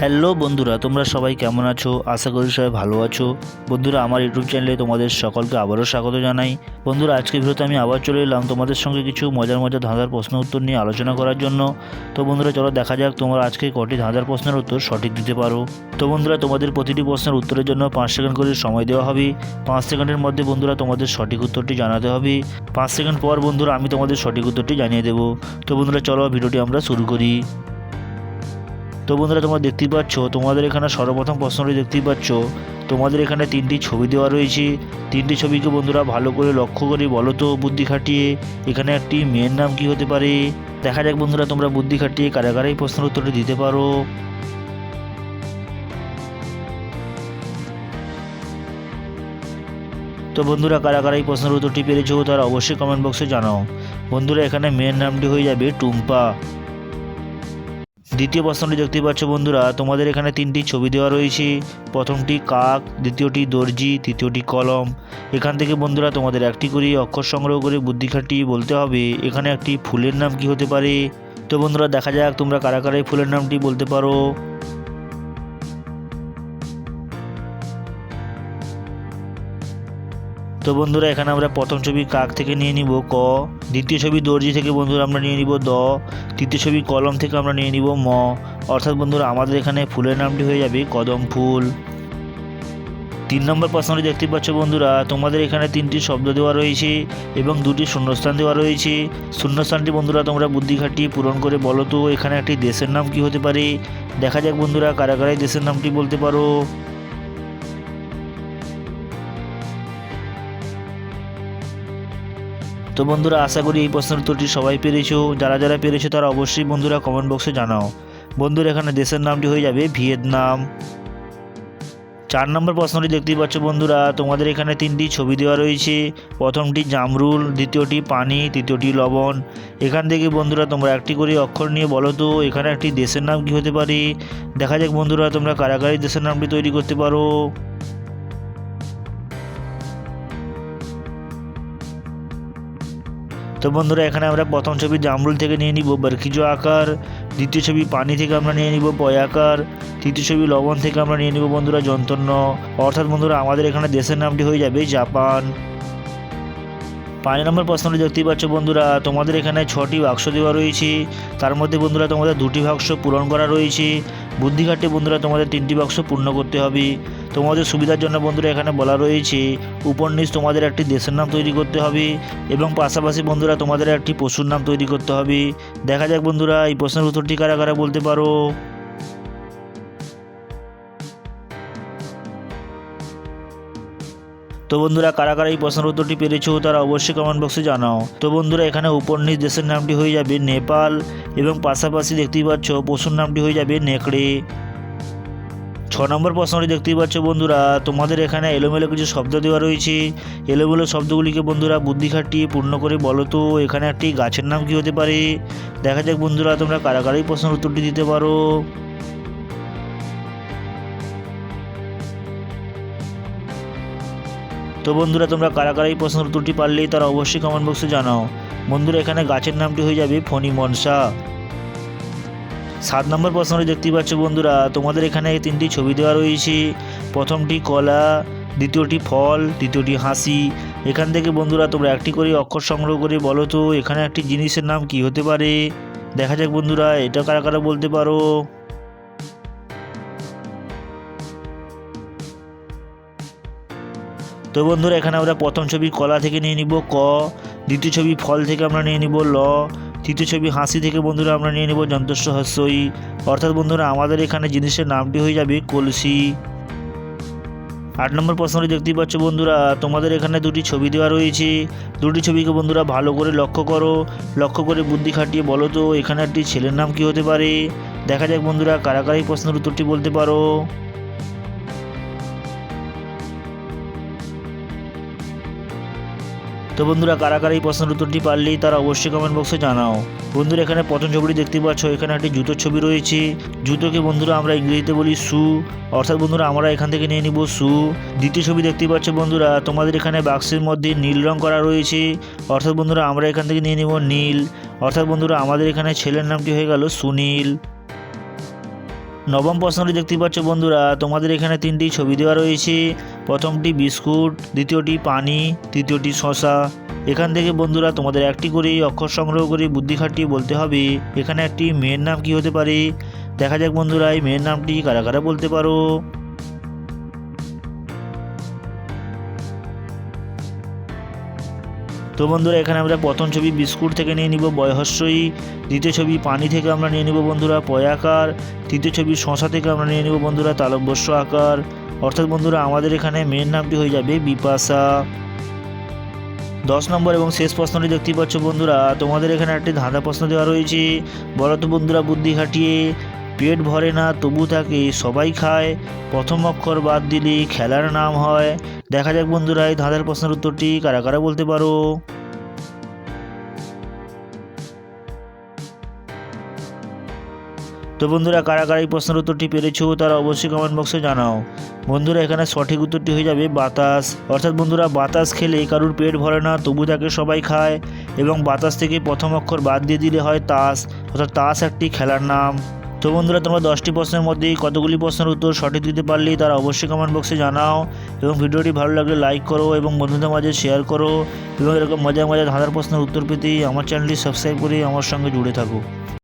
Hello বন্ধুরা, তোমরা সবাই কেমন আছো? আশা করি সবাই ভালো আছো। বন্ধুরা, আমার ইউটিউব চ্যানেলে তোমাদের সকলকে আবারও স্বাগত জানাই। বন্ধুরা আজকে ভিডিওতে আমি আবার চলে এলাম তোমাদের সঙ্গে কিছু মজার মজার ধাঁধার প্রশ্ন উত্তর নিয়ে আলোচনা করার জন্য। তো বন্ধুরা, চলো দেখা যাক তোমরা আজকে কটি ধাঁধার প্রশ্নের উত্তর সঠিক দিতে পারো। তো বন্ধুরা, তোমাদের প্রতিটি প্রশ্নের উত্তরের জন্য পাঁচ সেকেন্ড করে সময় দেওয়া হবে। পাঁচ সেকেন্ডের মধ্যে বন্ধুরা, তোমাদের সঠিক উত্তরটি জানাতে হবে। পাঁচ সেকেন্ড পর বন্ধুরা, আমি তোমাদের সঠিক উত্তরটি জানিয়ে দেবো। তো বন্ধুরা, চলো ভিডিওটি আমরা শুরু করি। তো বন্ধুরা, তোমরা দেখতেই পাচ্ছ, তোমাদের এখানে সর্বপ্রথম প্রশ্নটি দেখতেই পাচ্ছ। তোমাদের এখানে তিনটি ছবি দেওয়া রয়েছে। তিনটি ছবিকে বন্ধুরা ভালো করে লক্ষ্য করে বলো তো বুদ্ধি খাটিয়ে, এখানে একটি মেয়ের নাম কি হতে পারে? দেখা যাক বন্ধুরা, তোমরা বুদ্ধি খাটিয়ে কারা কারা এই প্রশ্নের উত্তরটি দিতে পারো। তো বন্ধুরা কারা কারা এই প্রশ্নের উত্তরটি পেরেছ, তারা অবশ্যই কমেন্ট বক্সে জানাও। বন্ধুরা, এখানে মেয়ের নামটি হয়ে যাবে টুম্পা। দ্বিতীয় প্রশ্নটি দেখতে পাচ্ছ বন্ধুরা, তোমাদের এখানে তিনটি ছবি দেওয়া রয়েছে। প্রথমটি কাক, দ্বিতীয়টি দর্জি, তৃতীয়টি কলম। এখান থেকে বন্ধুরা, তোমাদের একটি করে অক্ষর সংগ্রহ করে বুদ্ধি খাটিয়ে বলতে হবে, এখানে একটি ফুলের নাম কি হতে পারে? তো বন্ধুরা, দেখা যাক তোমরা কারা কারা এই ফুলের নামটি বলতে পারো। তো বন্ধুরা, এখানে আমরা প্রথম ছবি কাক থেকে নিয়ে নিব, ক। দ্বিতীয় ছবি দর্জি থেকে বন্ধুরা আমরা নিয়ে নিব, দ। তৃতীয় ছবি কলম থেকে আমরা নিয়ে নিব, ম। অর্থাৎ বন্ধুরা, আমাদের এখানে ফুলের নামটি হয়ে যাবে কদম ফুল। তিন নম্বর প্রশ্নটি দেখতে পাচ্ছ বন্ধুরা, তোমাদের এখানে তিনটি শব্দ দেওয়া রয়েছে এবং দুটি শূন্যস্থান দেওয়া রয়েছে। শূন্যস্থানটি বন্ধুরা, তোমরা বুদ্ধি খাটিয়ে পূরণ করে বলো তো, এখানে একটি দেশের নাম কি হতে পারে? দেখা যাক বন্ধুরা, কারা কারাই দেশের নামটি বলতে পারো। তো বন্ধুরা, আশা করি এই প্রশ্নের উত্তরটি সবাই পেরেছ। যারা যারা পেরেছ তারা অবশ্যই বন্ধুরা কমেন্ট বক্সে জানাও। বন্ধুরা এখানে দেশের নামটি হয়ে যাবে ভিয়েতনাম। চার নম্বর প্রশ্নটি দেখতেই পাচ্ছ বন্ধুরা, তোমাদের এখানে তিনটি ছবি দেওয়া রয়েছে। প্রথমটি জামরুল, দ্বিতীয়টি পানি, তৃতীয়টি লবণ। এখান থেকে বন্ধুরা তোমরা একটি করে অক্ষর নিয়ে বলো তো, এখানে একটি দেশের নাম কি হতে পারে? দেখা যাক বন্ধুরা, তোমরা কারাগারি দেশের নামটি তৈরি করতে পারো। তো বন্ধুরা, এখানে আমরা প্রথম ছবি জামরুল থেকে নিয়ে নিব, বারকিজো আকার। দ্বিতীয় ছবি পানি থেকে আমরা নিয়ে নিব পয়াকার তৃতীয় ছবি লবণ থেকে আমরা নিয়ে নিব বন্ধুরা যন্ত্রণ অর্থাৎ বন্ধুরা, আমাদের এখানে দেশের নামটি হয়ে যাবে জাপান। পাঁচ নম্বর প্রশ্নটি দেখতেই পাচ্ছ বন্ধুরা, তোমাদের এখানে ছটি বাক্স দেওয়া রয়েছে। তার মধ্যে বন্ধুরা, তোমাদের দুটি বাক্স পূরণ করা রয়েছে। বুদ্ধিঘাটে বন্ধুরা, তোমাদের তিনটি বাক্স পূর্ণ করতে হবে। তোমাদের সুবিধার জন্য বন্ধুরা, এখানে বলা রয়েছে নিচ তোমাদের একটি দেশের নাম তৈরি করতে হবে এবং পাশাপাশি বন্ধুরা, তোমাদের একটি পশুর নাম তৈরি করতে হবে। দেখা যাক বন্ধুরা, এই প্রশ্নের উত্তরটি কারা কারা বলতে পারো? তো বন্ধুরা, কারা কারা এই প্রশ্নের উত্তরটি পেরেছ তারা অবশ্যই কমেন্ট বক্সে জানাও। তো বন্ধুরা, এখানে উপর নিচ দেশের নামটি হয়ে যাবে নেপাল এবং পাশাপাশি দেখতেই পাচ্ছ পশুর নামটি হয়ে যাবে নেকড়ে। ছ নম্বর প্রশ্নটি দেখতেই পাচ্ছ বন্ধুরা, তোমাদের এখানে এলোমেলো কিছু শব্দ দেওয়া রয়েছে। এলোমেলো শব্দগুলিকে বন্ধুরা বুদ্ধি খাটিয়ে পূর্ণ করে বলো তো, এখানে একটি গাছের নাম কি হতে পারে? দেখা যাক বন্ধুরা, তোমরা কারা কারা প্রশ্নের উত্তরটি দিতে পারো। তো বন্ধুরা, তোমরা কারা কারা এই প্রশ্নের উত্তরটি পারলেই তারা অবশ্যই কমেন্ট বক্সে জানাও। বন্ধুরা, এখানে গাছের নামটি হয়ে যাবে ফণি মনসা। সাত নম্বর প্রশ্নটি দেখতে পাচ্ছ বন্ধুরা, তোমাদের এখানে তিনটি ছবি দেওয়া রয়েছে। প্রথমটি কলা, দ্বিতীয়টি ফল, তৃতীয়টি হাসি। এখান থেকে বন্ধুরা, তোমরা একটি করে অক্ষর সংগ্রহ করে বলো তো, এখানে একটি জিনিসের নাম কি হতে পারে? দেখা যাক বন্ধুরা, এটা কারা কারা বলতে পারো? তো বন্ধুরা, এখানে আমরা প্রথম ছবি কলা থেকে নিয়ে নিব, ক। দ্বিতীয় ছবি ফল থেকে আমরা নিয়ে নিব, ল। তৃতীয় ছবি হাসি থেকে বন্ধুরা আমরা নিয়ে নেব, যন্ত্রস্ব হস্যই। অর্থাৎ বন্ধুরা, আমাদের এখানে জিনিসের নামটি হয়ে যাবে কলসি। আট নম্বর প্রশ্নটি দেখতেই পাচ্ছ বন্ধুরা, তোমাদের এখানে দুটি ছবি দেওয়া রয়েছে। দুটি ছবিকে বন্ধুরা ভালো করে লক্ষ্য করো। লক্ষ্য করে বুদ্ধি খাটিয়ে বলো তো, এখানে একটি ছেলের নাম কি হতে পারে? দেখা যাক বন্ধুরা, কারা কারা প্রশ্নের উত্তরটি বলতে পারো। তো বন্ধুরা, কারা কারা এই প্রশ্নের উত্তরটি পারলেই তারা অবশ্যই কমেন্ট বক্সে জানাও। বন্ধুরা, এখানে প্রথম ছবিটি দেখতে পাচ্ছ, এখানে একটি জুতোর ছবি রয়েছে। জুতোকে বন্ধুরা, আমরা ইংরেজিতে বলি শু অর্থাৎ বন্ধুরা, আমরা এখান থেকে নিয়ে নিব শু দ্বিতীয় ছবি দেখতে পাচ্ছ বন্ধুরা, তোমাদের এখানে বাক্সের মধ্যে নীল রং করা রয়েছে। অর্থাৎ বন্ধুরা, আমরা এখান থেকে নিয়ে নিব নীল। অর্থাৎ বন্ধুরা, আমাদের এখানে ছেলের নামটি হয়ে গেল সুনীল। নবম প্রশ্নটি দেখতে পাচ্ছ বন্ধুরা, তোমাদের এখানে তিনটি ছবি দেওয়া রয়েছে। প্রথমটি বিস্কুট, দ্বিতীয়টি পানি, তৃতীয়টি শশা এখান থেকে বন্ধুরা, তোমাদের একটি করে অক্ষর সংগ্রহ করে বুদ্ধি খাটিয়ে বলতে হবে, এখানে একটি মেয়ের নাম কি হতে পারে? দেখা যাক বন্ধুরা, এই মেয়ের নামটি কারা কারা বলতে পারো? তো বন্ধুরা, এখানে আমরা প্রথম ছবি বিস্কুট থেকে নিয়ে নিব, বয়হস্যই। দ্বিতীয় ছবি পানি থেকে আমরা নিয়ে নিব বন্ধুরা, পয়াকার। তৃতীয় ছবি শশা থেকে আমরা নিয়ে নিব বন্ধুরা, তালব্যস্য আকার। অর্থাৎ বন্ধুরা, আমাদের এখানে মেন নামটি হয়ে যাবে বিপাশা। দশ নম্বর এবং শেষ প্রশ্নটি দেখতেই পাচ্ছ বন্ধুরা, তোমাদের এখানে একটি ধাঁধা প্রশ্ন দেওয়া রয়েছে। বলো তো বন্ধুরা, বুদ্ধি খাটিয়ে। পেট ভরে না, তবু তাকে সবাই খায়। প্রথম অক্ষর বাদ দিলে খেলার নাম হয়। দেখা যাক বন্ধুরা, এই ধাঁধার প্রশ্নের উত্তরটি কারা কারা বলতে পারো? তো বন্ধুরা, কারা কারা এই প্রশ্নের উত্তরটি পেরেছ তারা অবশ্যই কমেন্ট বক্সে জানাও। বন্ধুরা, এখানে সঠিক উত্তরটি হয়ে যাবে বাতাস। অর্থাৎ বন্ধুরা, বাতাস খেলে কারুর পেট ভরে না, তবু তাকে সবাই খায়। এবং বাতাস থেকে প্রথম অক্ষর বাদ দিয়ে দিলে হয় তাস। অর্থাৎ তাস একটি খেলার নাম। তো বন্ধুরা, তোমরা দশটি প্রশ্নের মধ্যে কতগুলি প্রশ্নের উত্তর সঠিক দিতে পারলে তারা অবশ্যই কমেন্ট বক্সে জানাও। এবং ভিডিওটি ভালো লাগলে লাইক করো এবং বন্ধুদের মাঝে শেয়ার করো। এবং এরকম মজার মজার ধাঁধার প্রশ্নের উত্তর পেতে আমার চ্যানেলটি সাবস্ক্রাইব করে আমার সঙ্গে জুড়ে থাকো।